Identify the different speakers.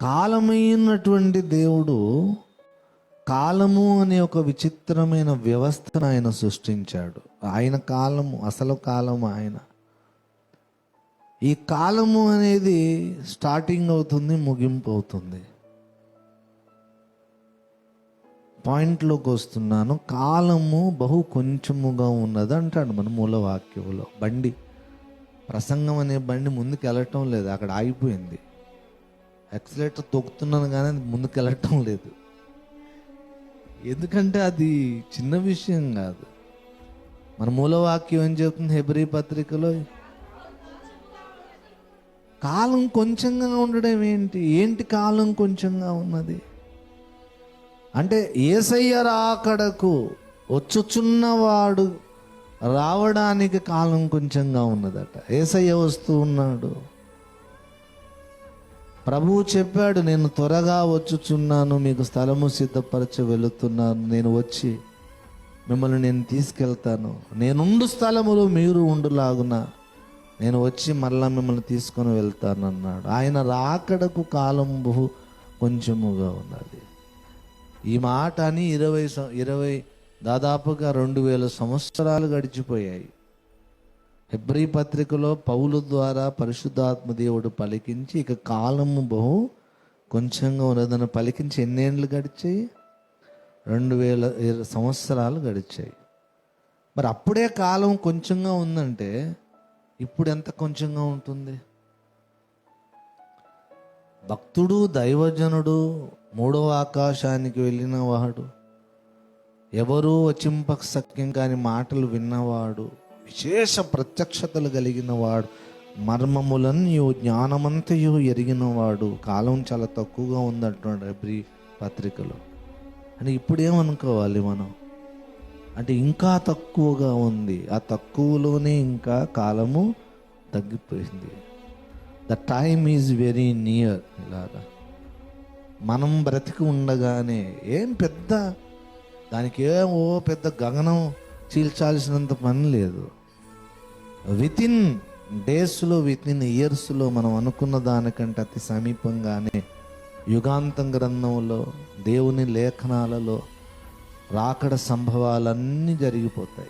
Speaker 1: కాలమైనటువంటి దేవుడు కాలము అనే ఒక విచిత్రమైన వ్యవస్థను ఆయన సృష్టించాడు. ఆయన కాలము అసలు కాలము ఆయన. ఈ కాలము అనేది స్టార్టింగ్ అవుతుంది ముగింపు అవుతుంది. పాయింట్లోకి వస్తున్నాను. కాలము బహు కొంచెముగా ఉన్నది అంటాడు మన మూలవాక్యంలో. బండి ప్రసంగం అనే బండి ముందుకు వెళ్ళటం లేదు అక్కడ ఆగిపోయింది. ఎక్సలేటర్ తొక్కుతున్నాను కానీ అది ముందుకు వెళ్ళటం లేదు. ఎందుకంటే అది చిన్న విషయం కాదు. మన మూలవాక్యం ఏం చెప్తుంది హెబ్రి పత్రికలో? కాలం కొంచెంగా ఉండడం ఏంటి? ఏంటి కాలం కొంచెంగా ఉన్నది? అంటే ఏసయ్య రాకడకు వచ్చుచున్నవాడు రావడానికి కాలం కొంచెంగా ఉన్నదట. ఏసయ్య వస్తూ ఉన్నాడు. ప్రభువు చెప్పాడు నేను త్వరగా వచ్చుచున్నాను మీకు స్థలము సిద్ధపరచ వెళుతున్నాను. నేను వచ్చి మిమ్మల్ని నేను తీసుకెళ్తాను. నేనుండు స్థలములో మీరు ఉండులాగున నేను వచ్చి మళ్ళా మిమ్మల్ని తీసుకొని వెళ్తాను అన్నాడు ఆయన రాకడకు కాలం బహు కొంచెముగా ఉన్నది. ఈ మాట అని ఇరవై ఇరవై దాదాపుగా రెండు వేల సంవత్సరాలు గడిచిపోయాయి. హెబ్రీ పత్రికలో పౌలు ద్వారా పరిశుద్ధాత్మ దేవుడు పలికించి ఇక కాలము బహు కొంచెంగా ఉన్నదని పలికించి ఎన్నేళ్ళు గడిచాయి? రెండు వేల సంవత్సరాలు గడిచాయి. మరి అప్పుడే కాలం కొంచెంగా ఉందంటే ఇప్పుడు ఎంత కొంచెంగా ఉంటుంది? భక్తుడు దైవజనుడు మూడవ ఆకాశానికి వెళ్ళిన వాడు ఎవరూ వచింపక సఖ్యం కాని మాటలు విన్నవాడు విశేష ప్రత్యక్షతలు కలిగిన వాడు మర్మములన్నీ జ్ఞానమంతయు ఎరిగినవాడు కాలం చాలా తక్కువగా ఉందంటున్నాడు ఎబ్రి పత్రికలో. అని ఇప్పుడు ఏమనుకోవాలి మనం? అంటే ఇంకా తక్కువగా ఉంది. ఆ తక్కువలోనే ఇంకా కాలము తగ్గిపోయింది. The time is very near ఇలాగా. మనం బ్రతికి ఉండగానే ఏం పెద్ద దానికి ఏమో ఓ పెద్ద గగనం చీల్చాల్సినంత పని లేదు. విత్ ఇన్ డేస్లో విత్ ఇన్ ఇయర్స్లో మనం అనుకున్న దానికంటే అతి సమీపంగానే యుగాంతం గ్రంథంలో దేవుని లేఖనాలలో రాకడ సంభవాలన్నీ జరిగిపోతాయి.